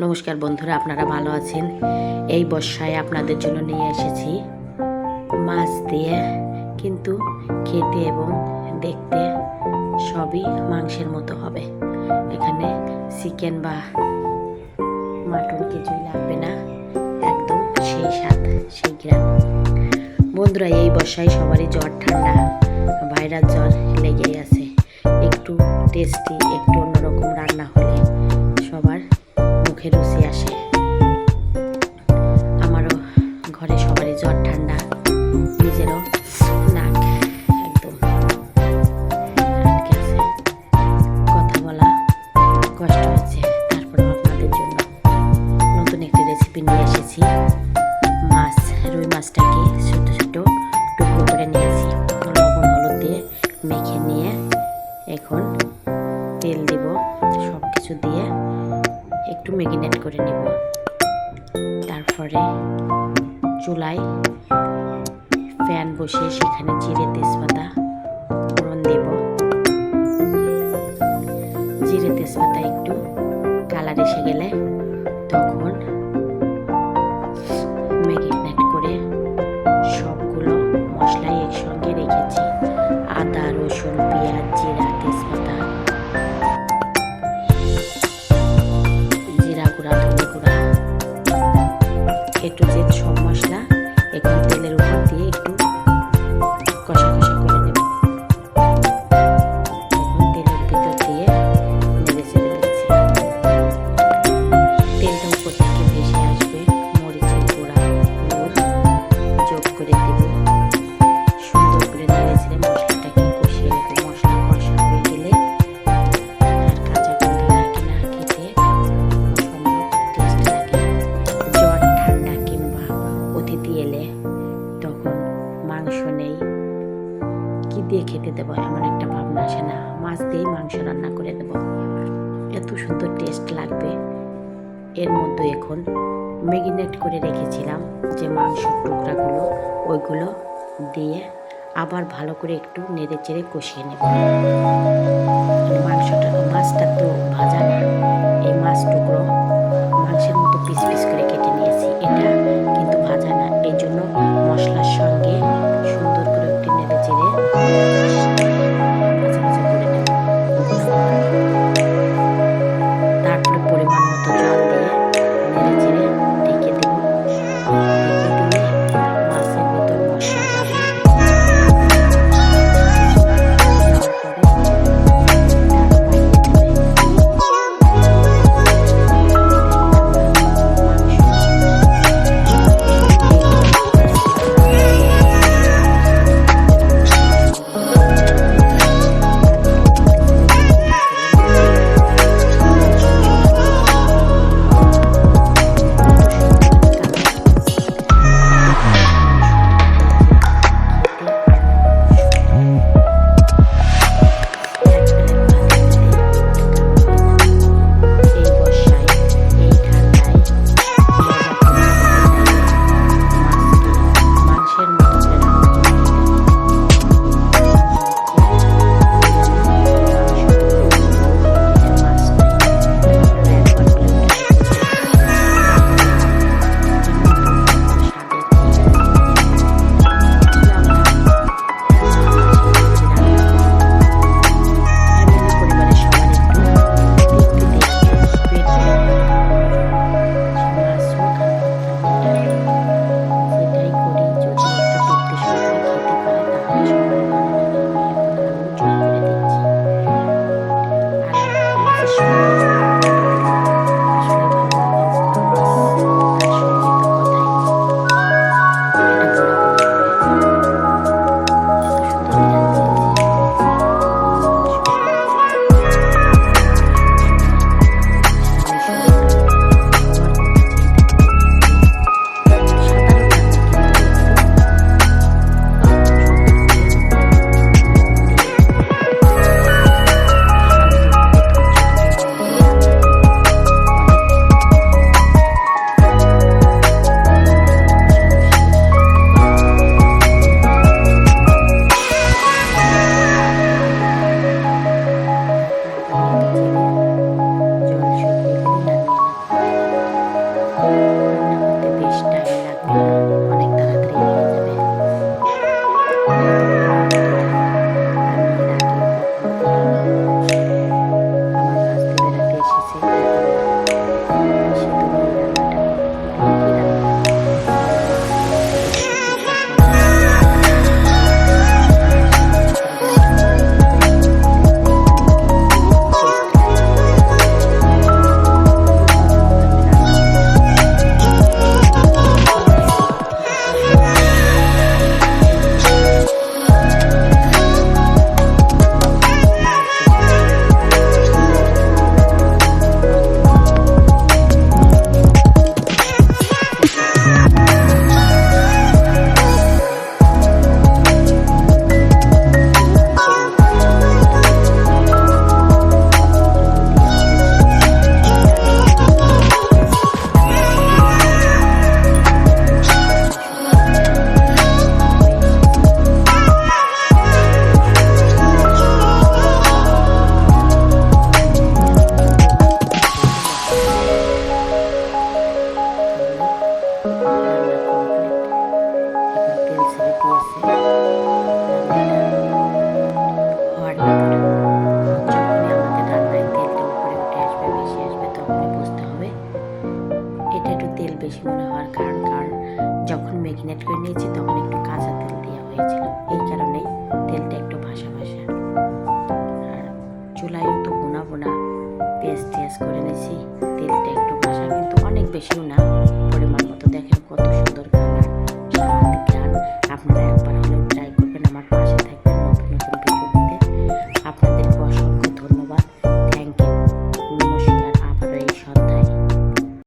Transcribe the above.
নমস্কার বন্ধুরা, আপনারা ভালো আছেন? এই বর্ষায় আপনাদের জন্য নিয়ে এসেছি মাছ দিয়ে, কিন্তু খেতে এবং দেখতে সবই মাংসের মতো হবে। এখানে চিকেন বা মাটন কিছুই লাগবে না, একদম সেই স্বাদ, সেই গ্রাম। বন্ধুরা, এই বর্ষায় সবারই জ্বর, ঠান্ডা, ভাইরাস জ্বর লেগেই আছে। একটু টেস্টি, একটু অন্যরকম রান্না হলে মুখে রুচি আসে। আমারও ঘরে সবারই জ্বর, ঠান্ডা। নিজেরও কথা বলা হচ্ছে। তারপর নতুন একটি রেসিপি নিয়ে এসেছি। মাছ, রুই মাছটাকে ছোট ছোট দিয়ে মেখে নিয়ে এখন ম্যাগিনেট করে নেব। তারপরে চুলায় ফ্যান বসিয়ে সেখানে জিরে তেজপাতা ফোড়ন দেব। জিরে তেজপাতা একটু কালার এসে গেলে একটু যে সব মশলা এখন তেলের রান্না করে দেবো। এত সুন্দর টেস্ট লাগবে। এর মধ্যে এখন ম্যাগিনেট করে রেখেছিলাম যে মাংসের টুকরাগুলো, ওইগুলো দিয়ে আবার ভালো করে একটু নেড়ে চেড়ে কষিয়ে নেব। মাংসটা মাছটা তো ভাজা না। এই মাছ টুকরো মাংসের মতো পিস পিস করে কেটে নিয়েছি। এটা কিন্তু ভাজা না। এই জন্য মশলার সঙ্গে Jesus. করে নিয়েছি তখন একটু কাঁচা তেল দেওয়া হয়েছিল। এই কারণেই তেলটা একটু ভাসা ভাসা। আর চুলায় একটু বোনা বোনা পেঁয়াজ টেয়াজ করে নিয়েছি, তেলটা একটু ভাসা কিন্তু অনেক বেশিও না।